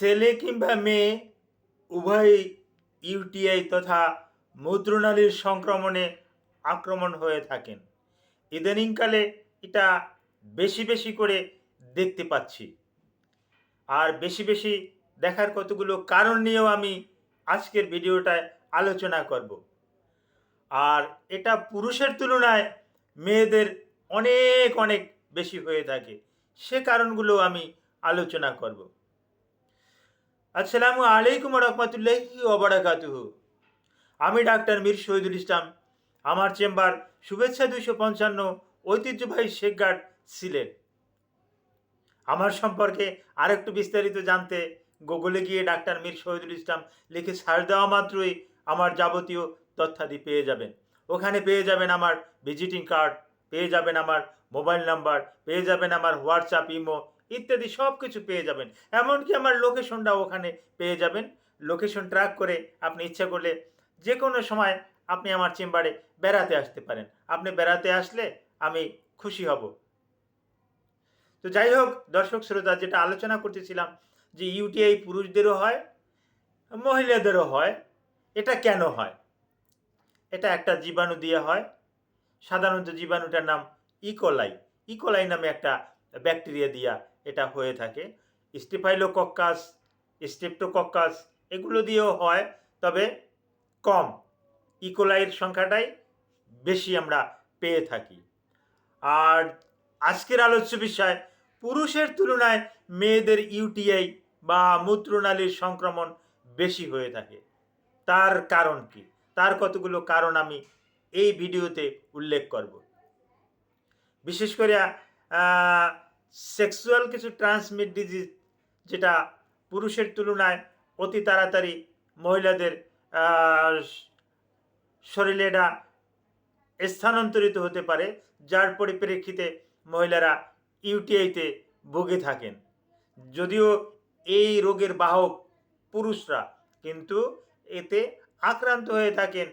ছেলে কিংবা মেয়ে উভয়ই ইউটিআই তথা মূত্রনালীর সংক্রমণে আক্রমণ হয়ে থাকেন। ইদানিংকালে এটা বেশি বেশি করে দেখতে পাচ্ছি। আর বেশি বেশি দেখার কতগুলো কারণ নিয়েও আমি আজকের ভিডিওটায় আলোচনা করব। আর এটা পুরুষের তুলনায় মেয়েদের অনেক অনেক বেশি হয়ে থাকে। সে কারণগুলো আমি আলোচনা করব। আসসালামু আলাইকুম রহমতুল্লাহি ওবরাকাতুহু আমি ডাক্তার মীর শহীদুল ইসলাম। আমার চেম্বার শুভেচ্ছা দুইশো পঞ্চান্ন ঐতিহ্যবাহী শেখঘাট সিলেট। আমার সম্পর্কে আরেকটু বিস্তারিত জানতে গুগলে গিয়ে ডাক্তার মীর শহীদুল ইসলাম লিখে সার্চ দেওয়া মাত্রই আমার যাবতীয় তথ্যাদি পেয়ে যাবেন। ওখানে পেয়ে যাবেন আমার ভিজিটিং কার্ড, পেয়ে যাবেন আমার মোবাইল নাম্বার, পেয়ে যাবেন আমার হোয়াটসঅ্যাপ, ইমো ইত্যাদি সব কিছু পেয়ে যাবেন। এমনকি আমার লোকেশনটাও ওখানে পেয়ে যাবেন। লোকেশন ট্র্যাক করে আপনি ইচ্ছা করলে যে কোনো সময় আপনি আমার চেম্বারে বেড়াতে আসতে পারেন। আপনি বেড়াতে আসলে আমি খুশি হব। তো যাই হোক, দর্শক শ্রোতা, যেটা আলোচনা করতেছিলাম যে ইউটিআই পুরুষদেরও হয়, মহিলাদেরও হয়, এটা কেন হয়? এটা একটা জীবাণু দিয়ে হয়। সাধারণত জীবাণুটার নাম ইকোলাই ইকোলাই নামে একটা ব্যাকটেরিয়া দিয়া এটা হয়ে থাকে। স্টিফাইলোকক্কাস স্টেপ্টোকক্কাস এগুলো দিয়েও হয়, তবে কম। ইকোলাইয়ের সংখ্যাটাই বেশি আমরা পেয়ে থাকি। আর আজকের আলোচ্য বিষয়, পুরুষের তুলনায় মেয়েদের ইউটিআই বা মূত্রনালীর সংক্রমণ বেশি হয়ে থাকে। তার কারণ কি? তার কতগুলো কারণ আমি এই ভিডিওতে উল্লেখ করব। বিশেষ করে সেক্সুয়াল কিছু ট্রান্সমিট ডিজিজ যেটা পুরুষের তুলনায় অতি তাড়াতাড়ি মহিলাদের শরীরে এটা স্থানান্তরিত হতে পারে, যার পরিপ্রেক্ষিতে মহিলারা ইউটিআইতে ভুগে থাকেন। যদিও এই রোগের বাহক পুরুষরা, কিন্তু এতে আক্রান্ত হয়ে থাকেন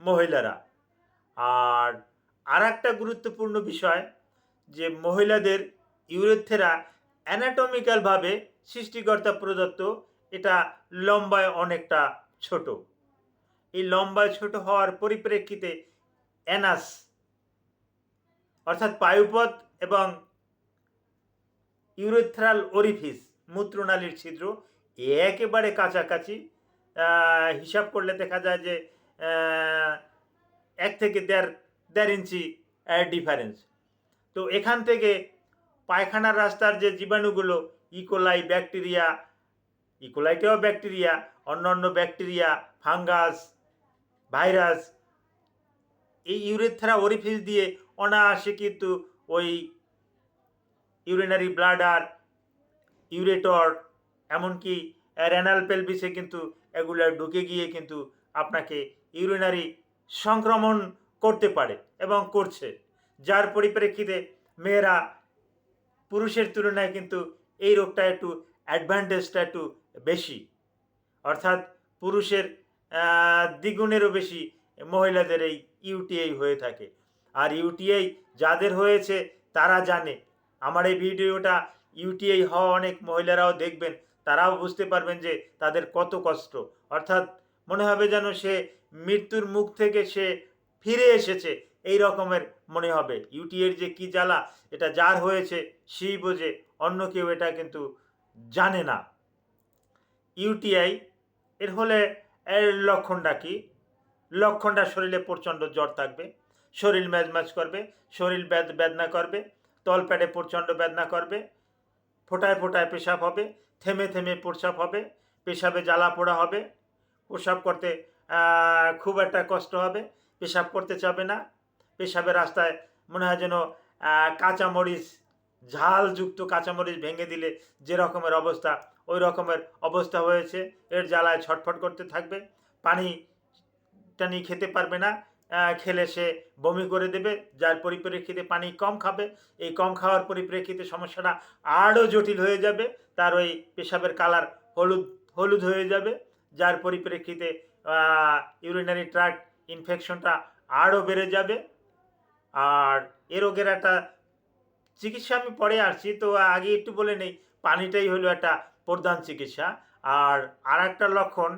মহিলারা। আর আর একটা গুরুত্বপূর্ণ বিষয় যে মহিলাদের ইউরেথেরা অ্যানাটমিক্যালভাবে সৃষ্টিকর্তা প্রদত্ত, এটা লম্বায় অনেকটা ছোট। এই লম্বায় ছোট হওয়ার পরিপ্রেক্ষিতে অ্যানাস, অর্থাৎ পায়ুপথ এবং ইউরেথ্রাল ওরিফিস মূত্রনালীর ছিদ্র একেবারে কাছাকাছি। হিসাব করলে দেখা যায় যে এক থেকে দেড় দেড় ইঞ্চি ডিফারেন্স। তো এখান থেকে পায়খানার রাস্তার যে জীবাণুগুলো ইকোলাই ব্যাকটেরিয়া ইকোলাইটাও ব্যাকটেরিয়া অন্য অন্য ব্যাকটেরিয়া ফাঙ্গাস ভাইরাস এই ইউরেথ্রা ওরিফিস দিয়ে অনায়াসে কিন্তু ওই ইউরিনারি ব্লাডার ইউরেটর এমনকি রেনাল পেলভিসে কিন্তু এগুলো ঢুকে গিয়ে কিন্তু আপনাকে ইউরিনারি সংক্রমণ করতে পারে এবং করছে। যার পরিপ্রেক্ষিতে মেয়েরা পুরুষের তুলনায় কিন্তু এই রোগটা একটু অ্যাডভান্টেজটা একটু বেশি। অর্থাৎ পুরুষের দ্বিগুণেরও বেশি মহিলাদের এই ইউটিআই হয়ে থাকে। আর ইউটিআই যাদের হয়েছে তারা জানে। আমার এই ভিডিওটা ইউটিআই হওয়া অনেক মহিলারাও দেখবেন, তারাও বুঝতে পারবেন যে তাদের কত কষ্ট। অর্থাৎ মনে হবে যেন সে মৃত্যুর মুখ থেকে সে ফিরে এসেছে এই রকমের মনে হবে। ইউটিএর যে কি জ্বালা, এটা যার হয়েছে সেই বোঝে, অন্য কেউ এটা কিন্তু জানে না। ইউটিআই এর হলে এর লক্ষণটা কি? লক্ষণটা শরীরে প্রচণ্ড জ্বর থাকবে, শরীর ম্যাজম্যাজ করবে, শরীর বেদ, বেদনা করবে তলপ্যাডে প্রচণ্ড বেদনা করবে, ফোটায় ফোটায় পেশাব হবে, থেমে থেমে প্রসাব হবে, পেশাবে জ্বালা পোড়া হবে প্রস্রাব করতে খুব একটা কষ্ট হবে, পেশাব করতে চাবে না পেশাবের রাস্তায় মনে হয় যেন কাঁচামরিচ, ঝালযুক্ত কাঁচামরিচ ভেঙে দিলে যে রকমের অবস্থা, ওই রকমের অবস্থা হয়েছে। এর জ্বালায় ছটফট করতে থাকবে। পানি টানি খেতে পারবে না। খেলে সে বমি করে দেবে, যার পরিপ্রেক্ষিতে পানি কম খাবে। এই কম খাওয়ার পরিপ্রেক্ষিতে সমস্যাটা আরও জটিল হয়ে যাবে। তার ওই পেশাবের কালার হলুদ হলুদ হয়ে যাবে, যার পরিপ্রেক্ষিতে ইউরিনারি ট্র্যাক্ট ইনফেকশনটা আরও বেড়ে যাবে। আর এ রোগের একটা চিকিৎসা আমি পরে আসছি, তো আগে একটু বলে নেই, পানিটাই হলো একটা প্রধান চিকিৎসা। আর আর একটা লক্ষণ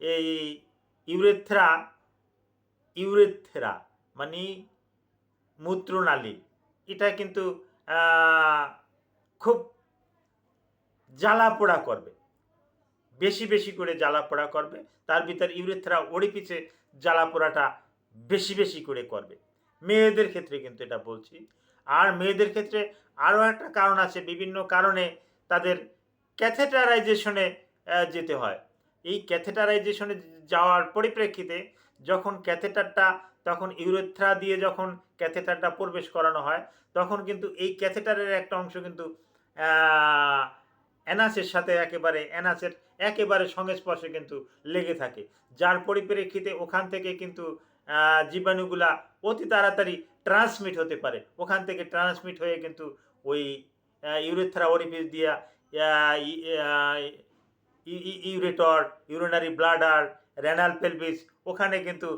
এই ইউরেথ্রা ইউরেথ্রা মানে মূত্রনালী, এটা কিন্তু খুব জ্বালা পোড়া করবে, বেশি বেশি করে জ্বালা পোড়া করবে। তার ভিতর ইউরেথ্রা ওড়িপিছে জ্বালা পোড়াটা বেশি বেশি করে করবে। মেয়েদের ক্ষেত্রে কিন্তু এটা বলছি। আর মেয়েদের ক্ষেত্রে আরও একটা কারণ আছে, বিভিন্ন কারণে তাদের ক্যাথেটারাইজেশনে যেতে হয়। এই ক্যাথেটারাইজেশনে যাওয়ার পরিপ্রেক্ষিতে যখন ক্যাথেটারটা, তখন ইউরেথ্রা দিয়ে যখন ক্যাথেটারটা প্রবেশ করানো হয়, তখন কিন্তু এই ক্যাথেটারের একটা অংশ কিন্তু অ্যানাসের সাথে একেবারে, অ্যানাসের একেবারে সংস্পর্শে কিন্তু লেগে থাকে। যার পরিপ্রেক্ষিতে ওখান থেকে কিন্তু জীবাণুগুলা অতি তাড়াতাড়ি ট্রান্সমিট হতে পারে। ওখান থেকে ট্রান্সমিট হয়ে কিন্তু ওই ইউরেথ্রা ওরিফিস দিয়া ureter urinary bladder renal pelvis ওখানে কিন্তু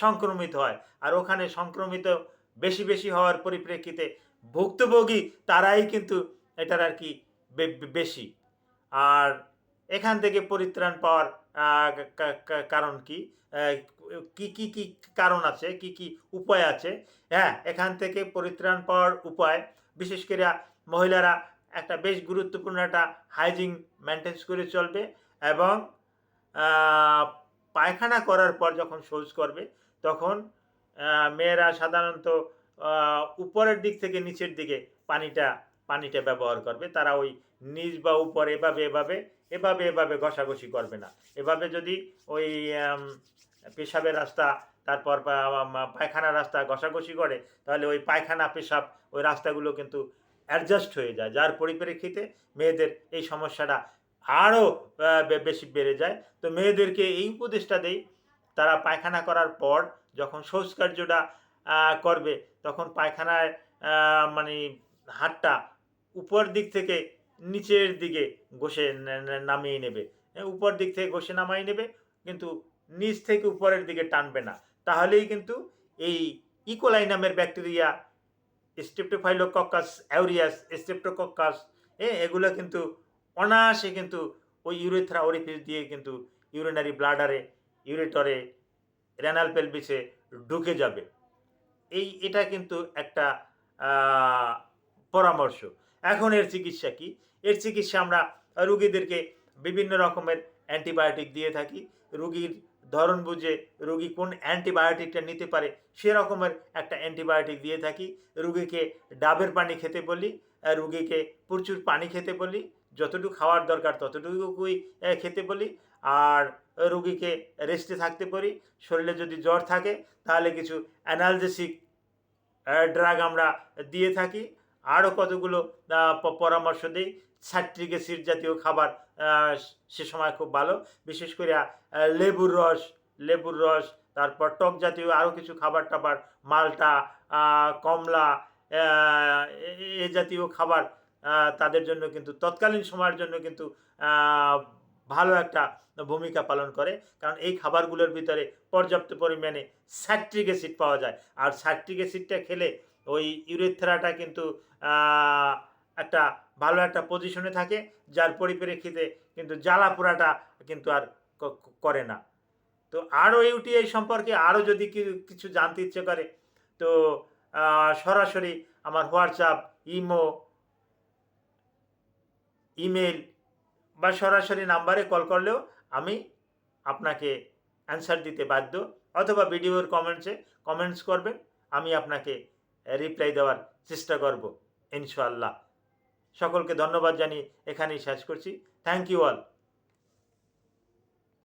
সংক্রমিত হয়। আর ওখানে সংক্রমিত বেশি বেশি হওয়ার পরিপ্রেক্ষিতে ভুক্তভোগী তারাই কিন্তু এটার আর কি বেশি। আর এখান থেকে পরিত্রাণ পাওয়ার কারণ কি? কি কি কি কারণ আছে? কি কি উপায় আছে? হ্যাঁ এখান থেকে পরিত্রাণ পাওয়ার উপায়। বিশেষ করে মহিলারা একটা বেশ গুরুত্বপূর্ণ একটা হাইজিন মেনটেন্স করে চলবে এবং পায়খানা করার পর যখন শৌচ করবে, তখন মেয়েরা সাধারণত উপরের দিক থেকে নিচের দিকে পানিটা পানিটা ব্যবহার করবে। তারা ওই নিচ বা উপরে এভাবে এভাবে এভাবে এভাবে ঘষাঘষি করবে না। এভাবে যদি ওই পেশাবের রাস্তা, তারপর পায়খানা রাস্তা ঘষাঘষি করে, তাহলে ওই পায়খানা, পেশাব, ওই রাস্তাগুলো কিন্তু অ্যাডজাস্ট হয়ে যায়। যার পরিপ্রেক্ষিতে মেয়েদের এই সমস্যাটা আরও বেশি বেড়ে যায়। তো মেয়েদেরকে এই উপদেশটা দেই, তারা পায়খানা করার পর যখন শৌচকার্যটা করবে, তখন পায়খানায় মানে হাতটা উপর দিক থেকে নিচের দিকে ঘষে নামিয়ে নেবে। উপর দিক থেকে ঘষে নামাই নেবে, কিন্তু নিচ থেকে উপরের দিকে টানবে না। তাহলেই কিন্তু এই ইকোলাই নামের ব্যাকটেরিয়া স্টেপ্টোফাইলোকক্কাস অ্যাউরিয়াস স্টেপ্টোকক্কাস হ্যাঁ এগুলো কিন্তু অনায়াসে কিন্তু ওই ইউরেথ্রা ওরিফিস দিয়ে কিন্তু ইউরিনারি ব্লাডারে ইউরেটরে রেনাল পেলভিসে ঢুকে যাবে। এই, এটা কিন্তু একটা পরামর্শ। এখন এর চিকিৎসা কি? এর চিকিৎসা আমরা রুগীদেরকে বিভিন্ন রকমের অ্যান্টিবায়োটিক দিয়ে থাকি। রুগীর ধরন বুঝে রুগী কোন অ্যান্টিবায়োটিকটা নিতে পারে, সেরকমের একটা অ্যান্টিবায়োটিক দিয়ে থাকি। রুগীকে ডাবের পানি খেতে বলি রুগীকে প্রচুর পানি খেতে বলি, যতটুকু খাওয়ার দরকার ততটুকুই খেতে বলি। আর রুগীকে রেস্টে থাকতে পারি শরীরে যদি জ্বর থাকে, তাহলে কিছু অ্যানালজেসিক ড্রাগ আমরা দিয়ে থাকি। আরও কতগুলো পরামর্শ দিই। সাইট্রিক অ্যাসিড জাতীয় খাবার সে সময় খুব ভালো। বিশেষ করে লেবুর রস লেবুর রস, তারপর টক জাতীয় আরও কিছু খাবার টাবার, মালটা কমলা এ- জাতীয় খাবার তাদের জন্য কিন্তু, তৎকালীন সময়ের জন্য কিন্তু ভালো একটা ভূমিকা পালন করে। কারণ এই খাবারগুলোর ভিতরে পর্যাপ্ত পরিমাণে স্যাট্রিক অ্যাসিড পাওয়া যায়। আর স্যাট্রিক অ্যাসিডটা খেলে ওই ইউরেথ্রাটা কিন্তু একটা ভালো একটা পজিশনে থাকে, যার পরিপ্রেক্ষিতে কিন্তু জ্বালা পোড়াটা কিন্তু আর করে না। তো আরও ইউটিআই সম্পর্কে আরও যদি কিছু জানতে ইচ্ছে করে, তো সরাসরি আমার হোয়াটসঅ্যাপ, ইমো ইমেল বা সরাসরি নাম্বারে কল করলেও আমি আপনাকে অ্যান্সার দিতে বাধ্য, অথবা ভিডিওর কমেন্টসে কমেন্টস করবেন, আমি আপনাকে রিপ্লাই দেওয়ার চেষ্টা করব ইনশাআল্লাহ। সকলকে ধন্যবাদ জানিয়ে এখানেই শেষ করছি। Thank you all